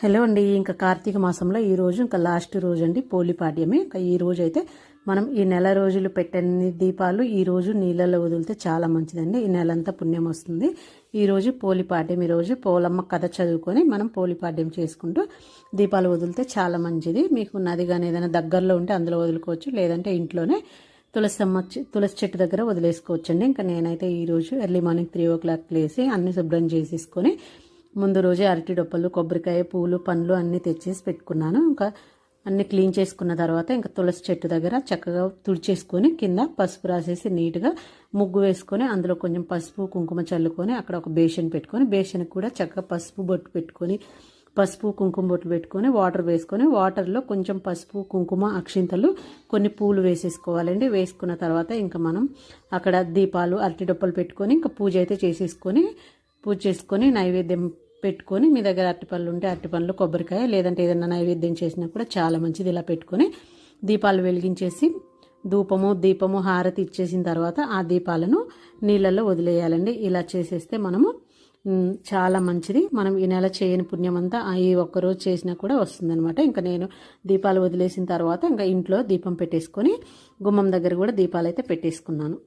Hello అండి ఇంకా కార్తీక మాసంలో ఈ రోజు ఇంకా లాస్ట్ రోజు అండి పోలిపాడ్యమే ఇంకా ఈ రోజు అయితే మనం ఈ నెల రోజులు పెట్టని దీపాలు ఈ రోజు నీళ్ళలో వదిలితే చాలా మంచిదండి. ఈ నెలంతా పుణ్యం వస్తుంది. ఈరోజు పోలిపాడ్యం ఈ రోజు పోలమ్మ కథ చదువుకొని మనం పోలిపాడ్యం చేసుకుంటూ దీపాలు వదిలితే చాలా మంచిది. మీకు నది కానీ ఏదైనా దగ్గరలో ఉంటే అందులో వదులుకోవచ్చు లేదంటే ఇంట్లోనే తులసి అమ్మ తులసి చెట్టు దగ్గర వదిలేసుకోవచ్చండి. ఇంకా నేనైతే ఈరోజు early morning three o'clock లేసి అన్ని శుభ్రం చేసేసుకొని ముందు రోజే అరటి డొప్పలు కొబ్బరికాయ పూలు పండ్లు అన్నీ తెచ్చేసి పెట్టుకున్నాను. ఇంకా అన్ని క్లీన్ చేసుకున్న తర్వాత ఇంకా తులసి చెట్టు దగ్గర చక్కగా తుడిచేసుకొని కింద పసుపు రాసేసి నీట్గా ముగ్గు వేసుకొని అందులో కొంచెం పసుపు కుంకుమ చల్లుకొని అక్కడ ఒక బేషన్ పెట్టుకొని బేషన్కి కూడా చక్కగా పసుపు బొట్టు పెట్టుకొని పసుపు కుంకుమ బొట్టు పెట్టుకొని వాటర్ వేసుకొని వాటర్లో కొంచెం పసుపు కుంకుమ అక్షింతలు కొన్ని పూలు వేసేసుకోవాలండి. వేసుకున్న తర్వాత ఇంకా మనం అక్కడ దీపాలు అరటి డొప్పలు పెట్టుకొని ఇంకా పూజ అయితే చేసేసుకొని పూజ చేసుకొని నైవేద్యం పెట్టుకొని మీ దగ్గర అరటిపళ్ళు ఉంటే అరటిపళ్ళు కొబ్బరికాయ లేదంటే ఏదైనా నైవేద్యం చేసినా కూడా చాలా మంచిది ఇలా పెట్టుకొని దీపాలు వెలిగించేసి ధూపము దీపము హారతి ఇచ్చేసిన తర్వాత ఆ దీపాలను నీళ్ళల్లో వదిలేయాలండి. ఇలా చేసేస్తే మనము చాలా మంచిది. మనం ఈ నెల చేయని పుణ్యం అంతా ఈ ఒక్కరోజు చేసినా కూడా వస్తుందన్నమాట. ఇంకా నేను దీపాలు వదిలేసిన తర్వాత ఇంకా ఇంట్లో దీపం పెట్టేసుకొని గుమ్మం దగ్గర కూడా దీపాలు అయితే పెట్టేసుకున్నాను.